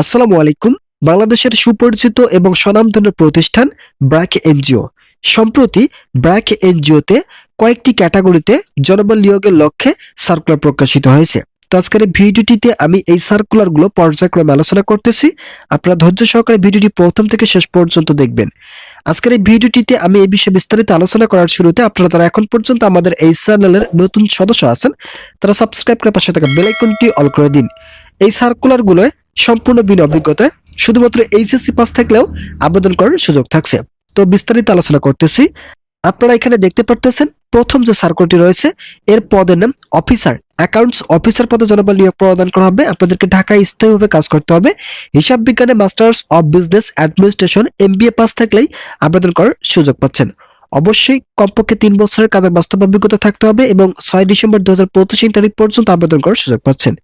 আসসালামু আলাইকুম। বাংলাদেশের সুপরিচিত এবং স্বনামধন্য প্রতিষ্ঠান ব্র্যাক এনজিও। সম্প্রতি ব্র্যাক এনজিওতে কয়েকটি ক্যাটাগরিতে জনবল নিয়োগের লক্ষ্যে সার্কুলার প্রকাশিত হয়েছে। তো আজকের ভিডিওটিতে আমি এই সার্কুলারগুলো পর্যায়ক্রমে আলোচনা করতেছি। আপনারা ধৈর্য সহকারে ভিডিওটি প্রথম থেকে শেষ পর্যন্ত দেখবেন। আজকের এই ভিডিওটিতে আমি এই বিষয়ে বিস্তারিত আলোচনা করার শুরুতে আপনারা যারা এখন পর্যন্ত আমাদের এই চ্যানেলের নতুন সদস্য আছেন, তারা সাবস্ক্রাইব করে পাশে থাকা বেল আইকনটি অল করে দিন। এই সার্কুলারগুলোয় সম্পূর্ণ বিনা অভিজ্ঞতায় শুধুমাত্র এইচএসসি পাস থাকলেও আবেদন করার সুযোগ থাকছে। তো বিস্তারিত আলোচনা করতেছি। আপনারা এখানে দেখতে পারতেছেন, প্রথম যে সার্কুলটি রয়েছে, এর পদের নাম অফিসার অ্যাকাউন্টস অফিসার পদে জনবল নিয়োগ প্রদান করা হবে। আপনাদেরকে ঢাকায় স্থায়ীভাবে কাজ করতে হবে। হিসাব বিজ্ঞানে masters of business administration MBA pass থাকলেই আবেদন করার সুযোগ পাচ্ছেন। অবশ্যই কমপক্ষে তিন বছরের কাজের বাস্তব অভিজ্ঞতা থাকতে হবে এবং ছয় ডিসেম্বর দু হাজার পঁচিশ তারিখ পর্যন্ত আবেদন করার সুযোগ পাচ্ছেন।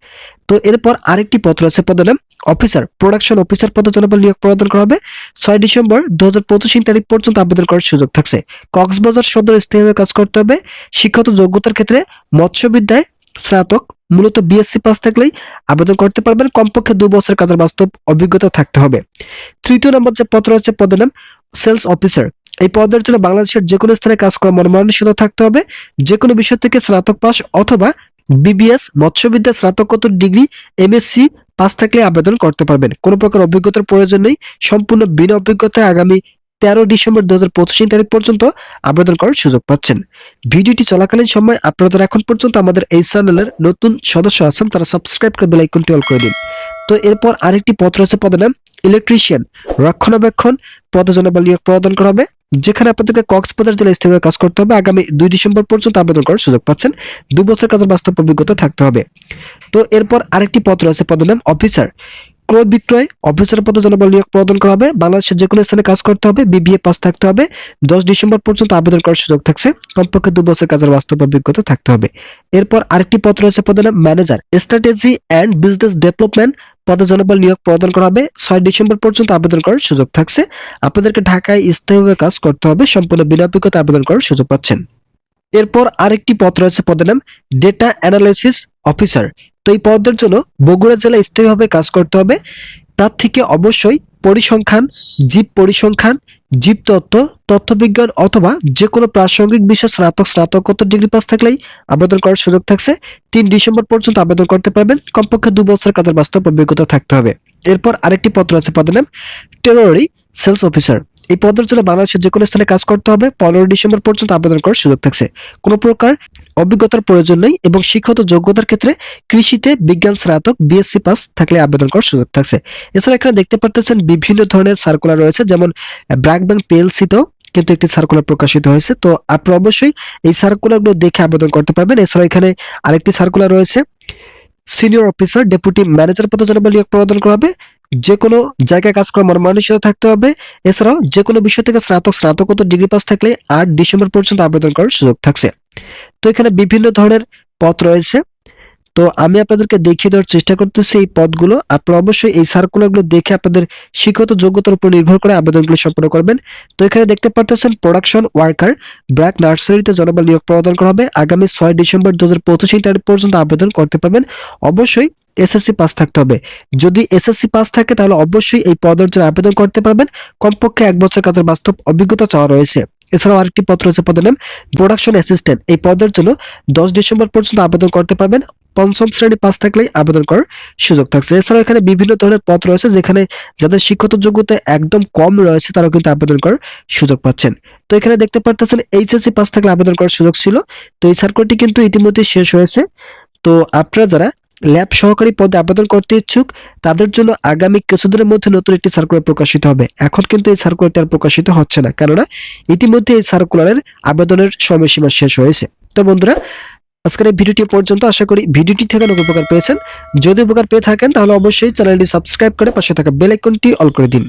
তো এরপর আরেকটি পত্র আছে পদের নাম, অফিসার, প্রোডাকশন অফিসার পদে জনবল নিয়োগ প্রদান করা হবে। ছয় ডিসেম্বর দু হাজার পঁচিশ তারিখ পর্যন্ত আবেদন করার সুযোগ থাকছে। কক্সবাজার সদর স্থায়ীভাবে কাজ করতে হবে। শিক্ষাগত যোগ্যতার ক্ষেত্রে মৎস্যবিদ্যায় স্নাতক, মূলত বিএসসি পাস থাকলেই আবেদন করতে পারবেন। কমপক্ষে দু বছর কাজের বাস্তব অভিজ্ঞতা থাকতে হবে। তৃতীয় নম্বর যে পত্র আছে পদের নাম, সেলস অফিসার এই পদের জন্য বাংলাদেশের যে কোনো স্থানে কাজ করার মনোমানসিকতা থাকতে হবে। যে কোনো বিষয় থেকে স্নাতক পাস অথবা বিবিএস মৎস্যবিদ্যা, স্নাতকোত্তর ডিগ্রি এমএসসি পাস থাকলে আবেদন করতে পারবেন। কোনো প্রকার অভিজ্ঞতার প্রয়োজন নেই। সম্পূর্ণ বিনা অভিজ্ঞতায় আগামী তেরো ডিসেম্বর দু হাজার পঁচিশ তারিখ পর্যন্ত আবেদন করার সুযোগ পাচ্ছেন। ভিডিওটি চলাকালীন সময় আপনারা যারা এখন পর্যন্ত আমাদের এই চ্যানেলের নতুন সদস্য আছেন, তারা সাবস্ক্রাইব করে বেল আইকনটি অল করে দিন। তো এরপর আরেকটি পত্র আছে পদের নাম ইলেকট্রিশিয়ান রক্ষণাবেক্ষণ, পদে জনবল নিয়োগ প্রদান করা হবে। যেখানে আপনাদেরকে কক্সবাজার জেলা স্থায়ীভাবে কাজ করতে হবে, আগামী দুই ডিসেম্বর পর্যন্ত আবেদন করার সুযোগ পাচ্ছেন। দু বছর কাজের বাস্তব অভিজ্ঞতা থাকতে হবে। তো এরপর আরেকটি পত্র আছে পদের নাম অফিসার। ক্রয় বিক্রয় অফিসার পদে জনবল নিয়োগ প্রদান করা হবে। বাংলাদেশের যে কোনো স্থানে কাজ করতে হবে, বিবিএ পাস থাকতে হবে। দশ ডিসেম্বর পর্যন্ত আবেদন করার সুযোগ থাকছে। কমপক্ষে দু বছর কাজের বাস্তব অভিজ্ঞতা থাকতে হবে। এরপর আরেকটি পত্র আছে পদের নাম manager. Strategy and business development পদে জনবল নিয়োগ প্রদান করা হবে। ছয় ডিসেম্বর পর্যন্ত আবেদন করার সুযোগ থাকছে। আপনাদেরকে ঢাকায় স্থায়ীভাবে কাজ করতে হবে। সম্পূর্ণ বিনা অভিজ্ঞতা আবেদন করার সুযোগ পাচ্ছেন। এরপর আরেকটি পদ রয়েছে, পদের নাম ডেটা অ্যানালাইসিস অফিসার তো এই পদের জন্য বগুড়া জেলায় স্থায়ীভাবে কাজ করতে হবে। প্রার্থীকে অবশ্যই পরিসংখ্যান, জীব পরিসংখ্যান জীবতত্ত্ব তথ্যবিজ্ঞান অথবা যে কোনো প্রাসঙ্গিক বিষয়, স্নাতক, স্নাতকোত্তর ডিগ্রি পাস থাকলেই আবেদন করার সুযোগ থাকছে। তিন ডিসেম্বর পর্যন্ত আবেদন করতে পারবেন। কমপক্ষে দু বছর কাজের বাস্তব অভিজ্ঞতা থাকতে হবে। এরপর আরেকটি পত্র আছে, পদের নাম, টেরোরি সেলস অফিসার। এই পদের জন্য বাংলাদেশের যে কোনো স্থানে কাজ করতে হবে। পনেরো ডিসেম্বর পর্যন্ত আবেদন করার সুযোগ থাকছে। কোনো প্রকার অভিজ্ঞতার প্রয়োজন নেই এবং শিক্ষত যোগ্যতার ক্ষেত্রে কৃষিতে বিজ্ঞান স্নাতক বিএসসি পাস থাকলে আবেদন করার সুযোগ থাকছে। এছাড়া এখানে দেখতে পারতেছেন বিভিন্ন ধরনের সার্কুলার রয়েছে, যেমন ব্র্যাক ব্যাংক পিএলসিতেও কিন্তু একটি সার্কুলার প্রকাশিত হয়েছে। তো আপনি অবশ্যই এই সার্কুলারগুলো দেখে আবেদন করতে পারবেন। এছাড়া এখানে আরেকটি সার্কুলার রয়েছে। সিনিয়র অফিসার ডেপুটি ম্যানেজার পদে জনবল নিয়োগ প্রদান করা হবে। যে কোনো জায়গায় কাজ করার মনমানসিকতা থাকতে হবে। এছাড়াও যে কোনো বিষয় থেকে স্নাতক, স্নাতকোত্তর ডিগ্রি পাস থাকলে আট ডিসেম্বর পর্যন্ত আবেদন করার সুযোগ থাকছে। তো এখানে বিভিন্ন ধরনের পথ রয়েছে। তো আমি আপনাদেরকে দেখিয়ে দেওয়ার চেষ্টা করতেছি এই পদগুলো। আপনারা অবশ্যই এই সার্কুলারগুলো দেখে আপনাদের শিক্ষত যোগ্যতার উপর নির্ভর করে আবেদনগুলো সম্পন্ন করবেন। তো এখানে দেখতে পারতেছেন প্রোডাকশন ওয়ার্কার ব্র্যাক নার্সারিতে জনবল নিয়োগ প্রদান করা হবে। আগামী ছয় ডিসেম্বর দু হাজার পঁচিশ তারিখ পর্যন্ত আবেদন করতে পারবেন। অবশ্যই এসএসসি পাস থাকতে হবে। যদি এসএসসি পাস থাকে, তাহলে অবশ্যই এই পদের জন্য আবেদন করতে পারবেন। কমপক্ষে এক বছর কাজের বাস্তব অভিজ্ঞতা চাওয়া রয়েছে। এছাড়াও আরেকটি পত্র আছে পদের নাম প্রোডাকশন অ্যাসিস্ট্যান্ট এই পদের জন্য দশ ডিসেম্বর পর্যন্ত আবেদন করতে পারবেন। পঞ্চম শ্রেণি পাস থাকলেই আবেদন করার সুযোগ থাকছে। এছাড়াও এখানে বিভিন্ন ধরনের পদ রয়েছে, যেখানে যাদের শিক্ষত যোগ্যতা একদম কম রয়েছে, তারাও কিন্তু আবেদন করার সুযোগ পাচ্ছেন। তো এখানে দেখতে পারতেছেন, এইচএসসি পাস থাকলে আবেদন করার সুযোগ ছিল। তো এই সার্কুলটি কিন্তু ইতিমধ্যে শেষ হয়েছে। তো আপনারা যারা ল্যাব সহকারী পদে আবেদন করতে ইচ্ছুক, তাদের জন্য আগামী কিছুদিনের মধ্যে নতুন একটি সার্কুলার প্রকাশিত হবে। এখন কিন্তু এই সার্কুলারটি আর প্রকাশিত হচ্ছে না, কেননা ইতিমধ্যে এই সার্কুলারের আবেদনের সময়সীমা শেষ হয়েছে। তো বন্ধুরা, আজকের এই ভিডিওটি পর্যন্ত, আশা করি ভিডিওটি থেকে অনেক উপকার পেয়েছেন। যদি উপকার পেয়ে থাকেন, তাহলে অবশ্যই চ্যানেলটি সাবস্ক্রাইব করে পাশে থাকা বেল আইকনটি অল করে দিন।